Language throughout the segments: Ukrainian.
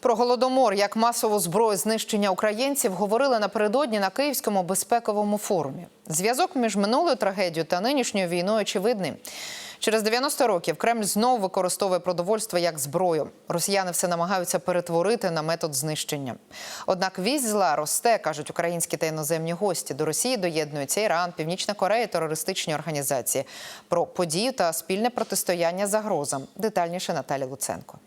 Про голодомор як масову зброю знищення українців говорили напередодні на Київському безпековому форумі. Зв'язок між минулою трагедією та нинішньою війною очевидний. Через 90 років Кремль знову використовує продовольство як зброю. Росіяни все намагаються перетворити на метод знищення. Однак вість зла росте, кажуть українські та іноземні гості. До Росії доєднуються Іран, Північна Корея, терористичні організації. Про подію та спільне протистояння загрозам. Детальніше Наталі Луценко.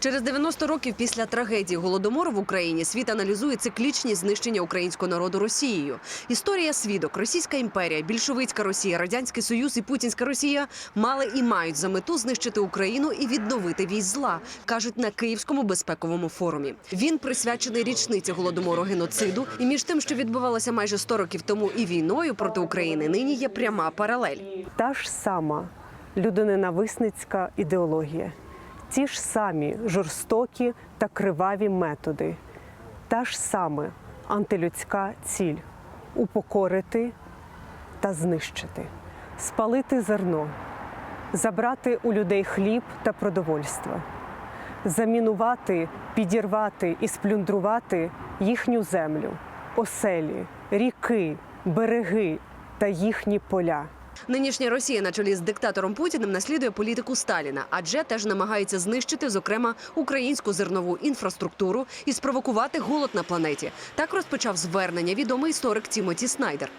Через 90 років після трагедії голодомору в Україні світ аналізує циклічні знищення українського народу Росією. Історія свідок, Російська імперія, більшовицька Росія, радянський союз і путінська Росія мали і мають за мету знищити Україну і відновити вісь зла, кажуть на Київському безпековому форумі. Він присвячений річниці голодомору геноциду. І між тим, що відбувалося майже 100 років тому, і війною проти України, нині є пряма паралель. Та ж сама людоненависницька ідеологія, ті ж самі жорстокі та криваві методи, та ж саме антилюдська ціль упокорити та знищити, спалити зерно, забрати у людей хліб та продовольство, замінувати, підірвати і сплюндрувати їхню землю, оселі, ріки, береги та їхні поля. Нинішня Росія на чолі з диктатором Путіним наслідує політику Сталіна, адже теж намагається знищити, зокрема, українську зернову інфраструктуру і спровокувати голод на планеті. Так розпочав звернення відомий історик Тімоті Снайдер.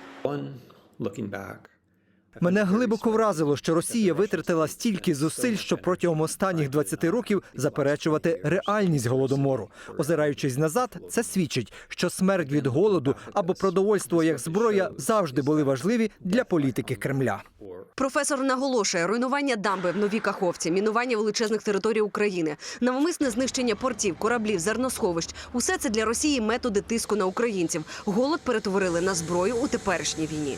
Мене глибоко вразило, що Росія витратила стільки зусиль, щоб протягом останніх 20 років заперечувати реальність голодомору. Озираючись назад, це свідчить, що смерть від голоду або продовольство як зброя завжди були важливі для політики Кремля. Професор наголошує руйнування дамби в новій Каховці, мінування величезних територій України, навмисне знищення портів, кораблів, зерносховищ. Усе це для Росії методи тиску на українців. Голод перетворили на зброю у теперішній війні.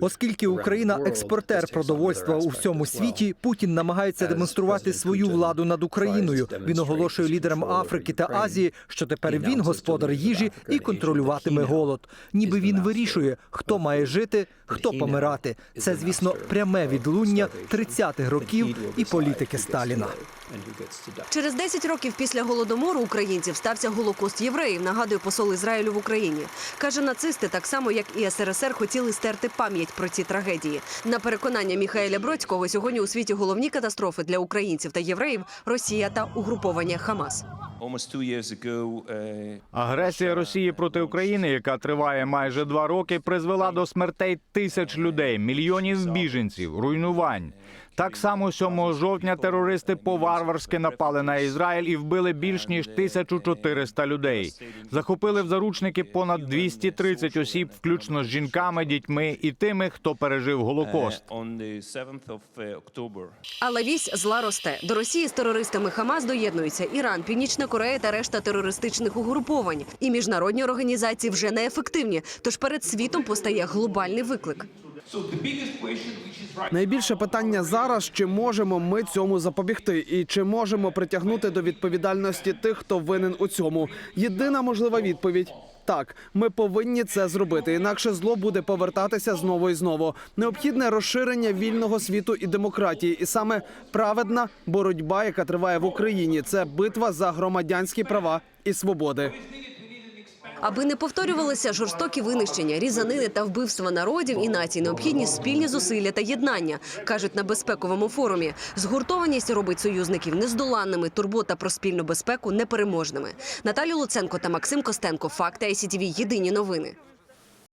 Оскільки Україна експортер продовольства у всьому світі, Путін намагається демонструвати свою владу над Україною. Він оголошує лідерам Африки та Азії, що тепер він господар їжі і контролюватиме голод. Ніби він вирішує, хто має жити, хто помирати. Це, звісно, пряме відлуння starvation. 30-х років і політики Сталіна. Через 10 років після голодомору українців стався голокост євреїв. Нагадує посол Ізраїлю в Україні. каже, нацисти так само як і СРСР хотіли стерти пам'ять про ці трагедії. На переконання Міхаеля Бродського сьогодні у світі головні катастрофи для українців та євреїв Росія та угруповання Хамас. Almost two years ago, uh, Агресія Росії проти України, яка триває майже два роки, призвела до смертей тисяч людей, мільйонів біженців, руйнувань. Так само 7 жовтня терористи по-варварськи напали на Ізраїль і вбили більш ніж 1400 людей. Захопили в заручники понад 230 осіб, включно з жінками, дітьми і тими, хто пережив Голокост. on the 7th of uh, October. Але вісь зла росте. До Росії з терористами Хамас доєднуються Іран, Північна Корея та решта терористичних угруповань. І міжнародні організації вже неефективні. Тож перед світом постає глобальний виклик. Найбільше питання зараз: чи можемо ми цьому запобігти, і чи можемо притягнути до відповідальності тих, хто винен у цьому? Єдина можлива відповідь. Так, ми повинні це зробити, інакше зло буде повертатися знову і знову. Необхідне розширення вільного світу і демократії, і саме праведна боротьба, яка триває в Україні, це битва за громадянські права і свободи. Аби не повторювалися жорстокі винищення, різанини та вбивства народів і націй, необхідні спільні зусилля та єднання, кажуть на безпековому форумі. Згуртованість робить союзників нездоланними, турбота про спільну безпеку непереможними. Наталі Луценко та Максим Костенко. Факти ICTV. Єдині новини.